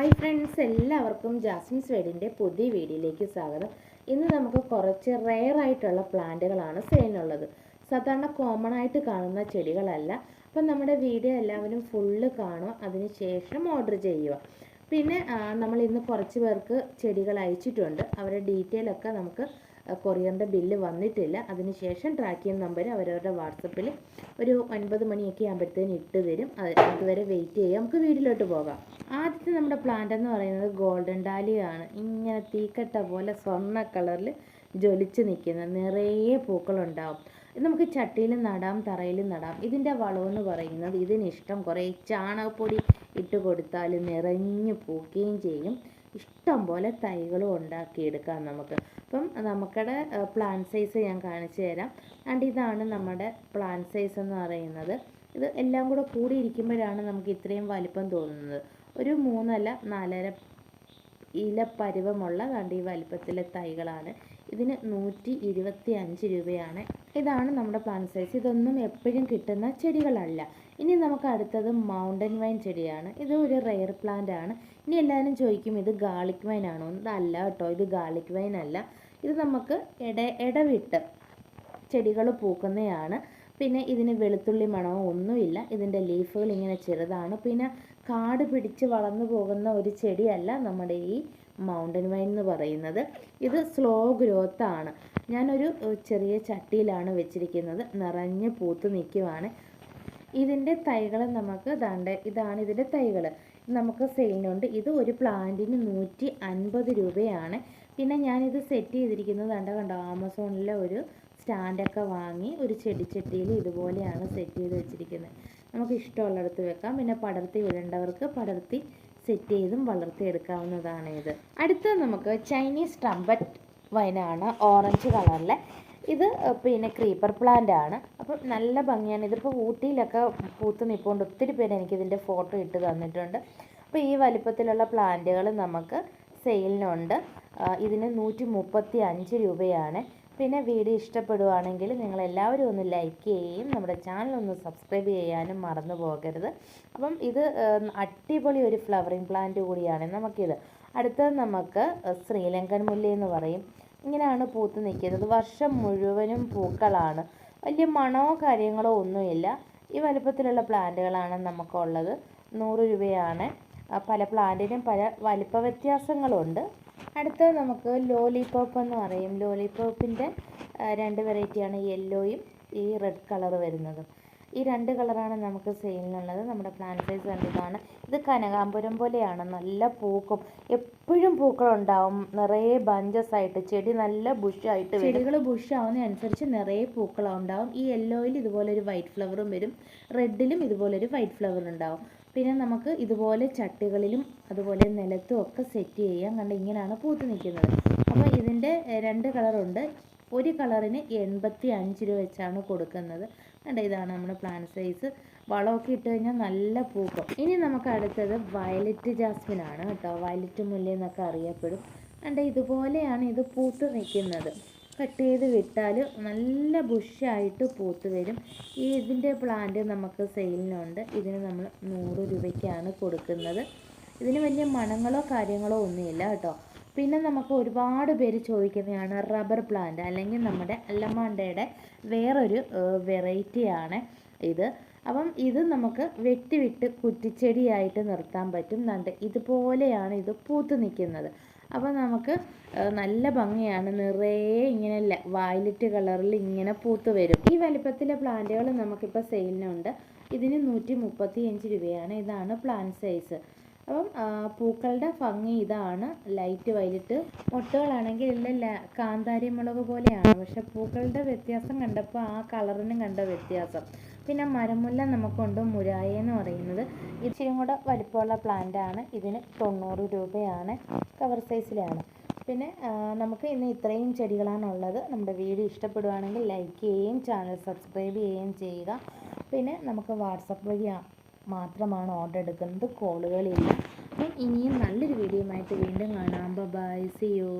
Hi friends എല്ലാവർക്കും Jasmine's വീടിന്റെ പുതിയ വീഡിയോയിലേക്ക് സ്വാഗതം. ഇന്ന് നമുക്ക് കുറച്ച് റെയർ ആയിട്ടുള്ള പ്ലാന്റുകളാണ് സെയിലിനുള്ളത് സാധാരണ കോമൺ ആയിട്ട് കാണുന്ന ചെടികളല്ല. അപ്പം നമ്മുടെ വീഡിയോ എല്ലാവരും ഫുള്ള് കാണുക അതിനുശേഷം ഓർഡർ ചെയ്യുക. പിന്നെ നമ്മൾ ഇന്ന് കുറച്ച് പേർക്ക് ചെടികൾ അയച്ചിട്ടുണ്ട്. അവരുടെ ഡീറ്റെയിലൊക്കെ നമുക്ക് കൊറിയറിന്റെ ബില്ല് വന്നിട്ടില്ല. അതിനുശേഷം ട്രാക്കിംഗ് നമ്പർ അവരവരുടെ വാട്സപ്പിൽ ഒരു ഒൻപത് മണിയൊക്കെ ആകുമ്പോഴത്തേന് ഇട്ട് തരും. അതുവരെ വെയിറ്റ് ചെയ്യാം. നമുക്ക് വീട്ടിലോട്ട് പോകാം. ആദ്യത്തെ നമ്മുടെ പ്ലാന്റ് എന്ന് പറയുന്നത് ഗോൾഡൻ ഡാലിയാണ്. ഇങ്ങനെ തീക്കട്ട പോലെ സ്വർണ കളറിൽ ജ്വലിച്ച് നിൽക്കുന്ന നിറയെ പൂക്കളുണ്ടാവും. ഇത് നമുക്ക് ചട്ടിയിൽ നടാം തറയിൽ നടാം. ഇതിന്റെ വളമെന്ന് പറയുന്നത് ഇതിനിഷ്ടം കുറേ ചാണകപ്പൊടി ഇട്ട് കൊടുത്താൽ നിറഞ്ഞു പൂക്കുകയും ചെയ്യും. ഇഷ്ടം പോലെ തൈകളും ഉണ്ടാക്കിയെടുക്കാം നമുക്ക്. അപ്പം നമുക്കടെ പ്ലാൻ സൈസ് ഞാൻ കാണിച്ചു തരാം. ആൻഡ് ഇതാണ് നമ്മുടെ പ്ലാൻ സൈസ് എന്ന് പറയുന്നത്. ഇത് എല്ലാം കൂടെ കൂടിയിരിക്കുമ്പോഴാണ് നമുക്ക് ഇത്രയും വലിപ്പം തോന്നുന്നത്. ഒരു മൂന്നല്ല നാലര ഇല പരുവമുള്ള കണ്ട് ഈ വലിപ്പത്തിലെ തൈകളാണ്. ഇതിന് നൂറ്റി ഇരുപത്തി അഞ്ച് രൂപയാണ്. ഇതാണ് നമ്മുടെ പ്ലാൻ സൈസ് ഇതൊന്നും എപ്പോഴും കിട്ടുന്ന ചെടികളല്ല. ഇനി നമുക്ക് അടുത്തത് മൗണ്ടൻ വൈൻ ചെടിയാണ്. ഇത് ഒരു റെയർ പ്ലാന്റ് ആണ്. ഇനി എല്ലാവരും ചോദിക്കും ഇത് ഗാർലിക് വൈൻ ആണോ? ഇതല്ല കേട്ടോ ഇത് ഗാർലിക് വൈൻ അല്ല. ഇത് നമുക്ക് ഇട ഇടവിട്ട് ചെടികൾ പൂക്കുന്നതാണ്. പിന്നെ ഇതിന് വെളുത്തുള്ളി മണമോ ഒന്നുമില്ല. ഇതിന്റെ ലീഫുകൾ ഇങ്ങനെ ചെറുതാണ്. പിന്നെ കാട് പിടിച്ച് വളർന്നു പോകുന്ന ഒരു ചെടിയല്ല നമ്മുടെ ഈ മൗണ്ടൻ വൈൻ എന്ന് പറയുന്നത്. ഇത് സ്ലോ ഗ്രോത്ത് ആണ്. ഞാനൊരു ചെറിയ ചട്ടിയിലാണ് വെച്ചിരിക്കുന്നത്. നിറഞ്ഞ് പൂത്ത് നിൽക്കുവാണ്. ഇതിന്റെ തൈകൾ നമുക്ക് ദാണ്ട് ഇതാണ് ഇതിന്റെ തൈകൾ നമുക്ക് സെയിലിനുണ്ട് ഇത് ഒരു പ്ലാന്റിന് നൂറ്റി അൻപത് രൂപയാണ്. പിന്നെ ഞാനിത് സെറ്റ് ചെയ്തിരിക്കുന്നത് കണ്ട കണ്ടോ? ആമസോണിലെ ഒരു സ്റ്റാൻഡൊക്കെ വാങ്ങി ഒരു ചെടിച്ചട്ടിയിൽ ഇതുപോലെയാണ് സെറ്റ് ചെയ്ത് വെച്ചിരിക്കുന്നത്. നമുക്ക് ഇഷ്ടമുള്ളിടത്ത് വെക്കാം. പിന്നെ പടർത്തി വിടേണ്ടവർക്ക് പടർത്തി സെറ്റ് ചെയ്തും വളർത്തിയെടുക്കാവുന്നതാണ് ഇത്. അടുത്ത നമുക്ക് ചൈനീസ് ട്രംപറ്റ് വൈനാണ് ഓറഞ്ച് കളറിലെ ഇത് പിന്നെ ക്രീപ്പർ പ്ലാന്റ് ആണ്. അപ്പം നല്ല ഭംഗിയാണ്. ഇതിപ്പോൾ ഊട്ടിയിലൊക്കെ പൂത്ത് നിൽപ്പുകൊണ്ട് ഒത്തിരി പേര് എനിക്ക് ഇതിന്റെ ഫോട്ടോ ഇട്ട് തന്നിട്ടുണ്ട്. അപ്പോൾ ഈ വലിപ്പത്തിലുള്ള പ്ലാന്റുകൾ നമുക്ക് സെയിലിനുണ്ട് ഇതിന് നൂറ്റി മുപ്പത്തി അഞ്ച് രൂപയാണ്. പിന്നെ വീഡിയോ ഇഷ്ടപ്പെടുവാണെങ്കിൽ നിങ്ങൾ എല്ലാവരും ഒന്ന് ലൈക്ക് ചെയ്യുകയും നമ്മുടെ ചാനൽ ഒന്ന് സബ്സ്ക്രൈബ് ചെയ്യാനും മറന്നു പോകരുത്. അപ്പം ഇത് അടിപൊളി ഒരു ഫ്ലവറിങ് പ്ലാന്റ് കൂടിയാണ് നമുക്കിത്. അടുത്തത് നമുക്ക് ശ്രീലങ്കൻ മുല്ല എന്ന് പറയും. ഇങ്ങനെയാണ് പൂത്ത് നിൽക്കുന്നത്. വർഷം മുഴുവനും പൂക്കളാണ്. വലിയ മണമോ കാര്യങ്ങളോ ഒന്നുമില്ല. ഈ വലുപ്പത്തിലുള്ള പ്ലാന്റുകളാണ് നമുക്കുള്ളത്. നൂറ് രൂപയാണ്. പല പ്ലാന്റിനും പല വലിപ്പ വ്യത്യാസങ്ങളുണ്ട്. അടുത്തത് നമുക്ക് ലോലിപോപ്പ് എന്ന് പറയും. ലോലിപോപ്പിന്റെ രണ്ട് വെറൈറ്റിയാണ് യെല്ലോയും ഈ റെഡ് കളർ വരുന്നതും. ഈ രണ്ട് കളറാണ് നമുക്ക് സെയിലിനുള്ളത് നമ്മുടെ പ്ലാൻ സൈസ് കണ്ടതാണ് ഇത് കനകാമ്പുരം പോലെയാണ്. നല്ല പൂക്കും. എപ്പോഴും പൂക്കളുണ്ടാവും. നിറയെ ബഞ്ചസ് ആയിട്ട് ചെടി നല്ല ബുഷായിട്ട് ചെടികൾ ബുഷ് ആവുന്നതനുസരിച്ച് നിറയെ പൂക്കളുണ്ടാവും ഈ യെല്ലോയിൽ ഇതുപോലെ ഒരു വൈറ്റ് ഫ്ലവറും വരും. റെഡിലും ഇതുപോലെ ഒരു വൈറ്റ് ഫ്ലവർ ഉണ്ടാവും. പിന്നെ നമുക്ക് ഇതുപോലെ ചട്ടികളിലും അതുപോലെ നിലത്തും ഒക്കെ സെറ്റ് ചെയ്യാം. കണ്ട് ഇങ്ങനെയാണ് പൂത്ത് നിൽക്കുന്നത്. അപ്പോൾ ഇതിന്റെ രണ്ട് കളറുണ്ട് ഒരു കളറിന് എൺപത്തി അഞ്ച് രൂപ വെച്ചാണ് കൊടുക്കുന്നത്. കണ്ടോ ഇതാണ് നമ്മുടെ പ്ലാൻ സൈസ് വളമൊക്കെ ഇട്ട് കഴിഞ്ഞാൽ നല്ല പൂക്കും. ഇനി നമുക്ക് അടുത്തത് വയലറ്റ് ജാസ്മിൻ ആണ് കേട്ടോ. വയലറ്റ് മുല്ല എന്നൊക്കെ അറിയപ്പെടും. കണ്ടോ ഇതുപോലെയാണ് ഇത് പൂത്ത് നിൽക്കുന്നത്. കട്ട് ചെയ്ത് വിട്ടാൽ നല്ല ബുഷായിട്ട് പൂത്ത് വരും. ഈ ഇതിന്റെ പ്ലാന്റ് നമുക്ക് സെയിലിനുണ്ട് ഇതിന് നമ്മൾ നൂറ് രൂപയ്ക്കാണ് കൊടുക്കുന്നത്. ഇതിന് വലിയ മണങ്ങളോ കാര്യങ്ങളോ ഒന്നുമില്ല കേട്ടോ. പിന്നെ നമുക്ക് ഒരുപാട് പേര് ചോദിക്കുന്നതാണ് റബ്ബർ പ്ലാന്റ് അല്ലെങ്കിൽ നമ്മുടെ അല്ലമാണ്ടയുടെ വേറൊരു വെറൈറ്റിയാണ് ഇത്. അപ്പം ഇത് നമുക്ക് വെട്ടി വിട്ട് കുറ്റിച്ചെടിയായിട്ട് നിർത്താൻ പറ്റും. നണ്ട് ഇതുപോലെയാണ് ഇത് പൂത്ത് നിൽക്കുന്നത്. അപ്പോൾ നമുക്ക് നല്ല ഭംഗിയാണ്. നിറയെ ഇങ്ങനെ വയലറ്റ് കളറിൽ ഇങ്ങനെ പൂത്ത് വരും. ഈ വലിപ്പത്തിലെ പ്ലാന്റുകൾ നമുക്കിപ്പോൾ സെയിലിനുണ്ട്. ഇതിന് നൂറ്റി മുപ്പത്തി അഞ്ച് രൂപയാണ്. ഇതാണ് പ്ലാന്റ് സൈസ്. അപ്പം പൂക്കളുടെ ഭംഗി ഇതാണ്. ലൈറ്റ് വൈലറ്റ് മുട്ടകളാണെങ്കിൽ ഇല്ല കാന്താരി മുളക് പോലെയാണ്. പക്ഷെ പൂക്കളുടെ വ്യത്യാസം കണ്ടപ്പോൾ ആ കളറിനും കണ്ട വ്യത്യാസം. പിന്നെ മരമുല്ല നമുക്കുണ്ട് മുരായ എന്ന് പറയുന്നത്. ഇച്ചിരി കൂടെ വലിപ്പമുള്ള പ്ലാന്റ് ആണ്. ഇതിന് തൊണ്ണൂറ് രൂപയാണ്. കവർ സൈസിലാണ് പിന്നെ നമുക്ക് ഇന്ന് ഇത്രയും ചെടികളാണ് ഉള്ളത്. നമ്മുടെ വീഡിയോ ഇഷ്ടപ്പെടുവാണെങ്കിൽ ലൈക്ക് ചെയ്യുകയും ചാനൽ സബ്സ്ക്രൈബ് ചെയ്യുകയും ചെയ്യുക. പിന്നെ നമുക്ക് വാട്സപ്പ് വഴി മാത്രമാണ് ഓർഡർ എടുക്കുന്നത്. കോളുകളില്ല അപ്പം ഇനിയും നല്ലൊരു വീഡിയോയുമായിട്ട് വീണ്ടും കാണാം. By C U